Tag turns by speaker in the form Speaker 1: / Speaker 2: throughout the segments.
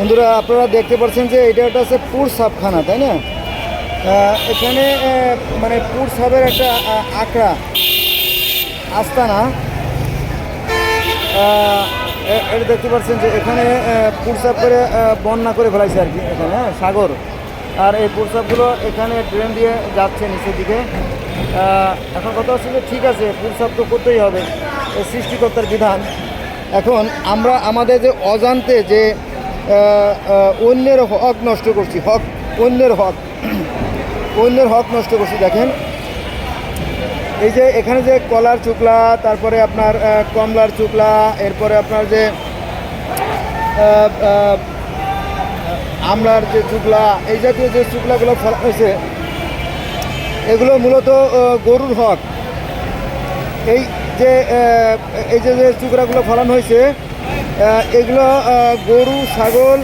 Speaker 1: বন্ধুরা, আপনারা দেখতে পাচ্ছেন যে এটা একটা হচ্ছে পুর সাপখানা তাই না? এখানে মানে পুর সাপের একটা আঁকড়া আস্তানা। এটা দেখতে পাচ্ছেন যে এখানে পুরসাপ করে বন্যা করে ফেলাইছে আর কি এখানে হ্যাঁ সাগর। আর এই পুরসাপগুলো এখানে ট্রেন দিয়ে যাচ্ছে নিচের দিকে। এখন কথা হচ্ছে যে ঠিক আছে, পুরসাপ তো করতেই হবে। সৃষ্টিকর্তার বিধান। এখন আমরা, আমাদের যে অজান্তে যে অন্যের হক নষ্ট করছি, হক, অন্যের হক অন্যের হক নষ্ট করছি, দেখেন। এই যে এখানে যে কলার চুকলা, তারপরে আপনার কমলার চুকলা, এরপরে আপনার যে আমলার যে চুকলা, এই জাতীয় যে চুকলাগুলো ফেলা হয়েছে, এগুলো মূলত গরুর হক। এই যে এই যে চুকরাগুলো ফলানো হয়েছে এগুলো গরু, ছাগল,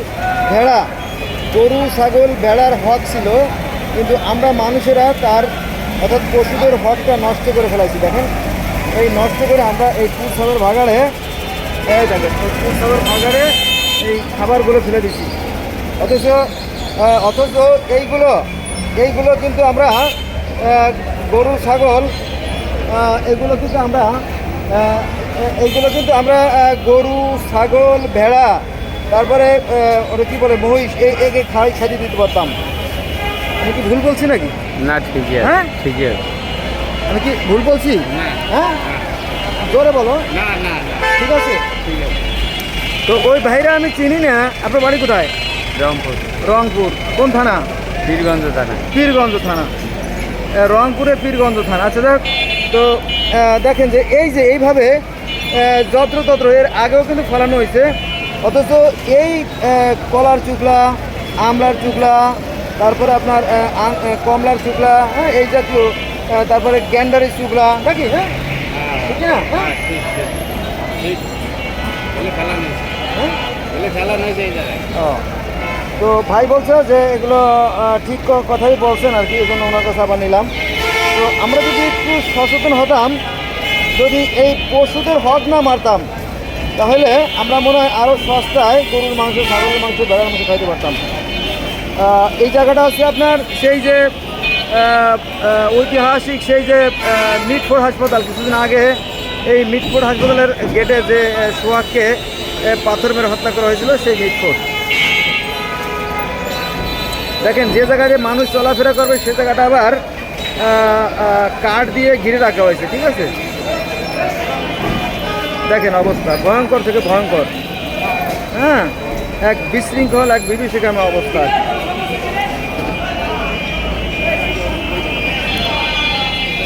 Speaker 1: ভেড়া। গরু, ছাগল, ভেড়ার হক ছিল, কিন্তু আমরা মানুষেরা তার অর্থাৎ পশুদের হকটা নষ্ট করে ফেলাইছি। দেখেন, এই নষ্ট করে আমরা এই পুরসভের ভাগাড়ে এই এই ভাগাড়ে এই খাবারগুলো ফেলে দিচ্ছি অথচ অথচ এইগুলো এইগুলো কিন্তু আমরা গরু, ছাগল এগুলো কিন্তু আমরা এইগুলো কিন্তু আমরা গরু ছাগল ভেড়া তারপরে ওটা কী বলে মহিষ এই একে খাই খাইয়ে দিতে পারতাম। আমি কি ভুল বলছি নাকি?
Speaker 2: না ঠিকই
Speaker 1: হ্যাঁ?
Speaker 2: আছে ঠিকই আছে।
Speaker 1: আমি কি ভুল বলছি? হ্যাঁ? জোরে বলো।
Speaker 2: না না
Speaker 1: ঠিক আছে। তো ওই ভাইরা আমি চিনি না আপনার বাড়ি কোথায়?
Speaker 2: রংপুর।
Speaker 1: রংপুর। কোন থানা?
Speaker 2: পীরগঞ্জ থানা।
Speaker 1: পীরগঞ্জ থানা। রংপুরে পীরগঞ্জ থানা। আচ্ছা যাক। তো দেখেন যে এই যে এইভাবে যত্রতত্র এর আগেও কিন্তু ফলানো হয়েছে। অথচ এই কলার চুকলা আমলার চুকলা তারপরে আপনার কমলার চুকলা হ্যাঁ এই জাতীয় তারপরে গ্যান্ডারের চুকলা নাকি হ্যাঁ? ঠিক না? হ্যাঁ? হ্যাঁ ও। তো ভাই বলছে যে এগুলো ঠিক কথাই বলছেন আর কি এই জন্য ওনার কাছে আবার নিলাম। তো আমরা যদি একটু সচেতন হতাম যদি এই পশুদের হক না মারতাম তাহলে আমরা মনে হয় আরও সস্তায় গরুর মাংস ছাগলের মাংস ভেড়ার মাংস খাইতে পারতাম। এই জায়গাটা হচ্ছে আপনার সেই যে ঐতিহাসিক সেই যে আহ, মিটফোর্ড হাসপাতাল। কিছুদিন আগে এই মিটফোর্ড হাসপাতালের গেটে যে সোহাগকে পাথর মেরে হত্যা করা হয়েছিল সেই মিটফোর্ড। দেখেন যে জায়গায় যে মানুষ চলাফেরা করবে সে জায়গাটা আবার কাঠ দিয়ে ঘিরে রাখা হয়েছে ঠিক আছে? দেখেন অবস্থা ভয়ঙ্কর থেকে ভয়ঙ্কর। হ্যাঁ এক বিশৃঙ্খল এক বিভীষিকাময় অবস্থা।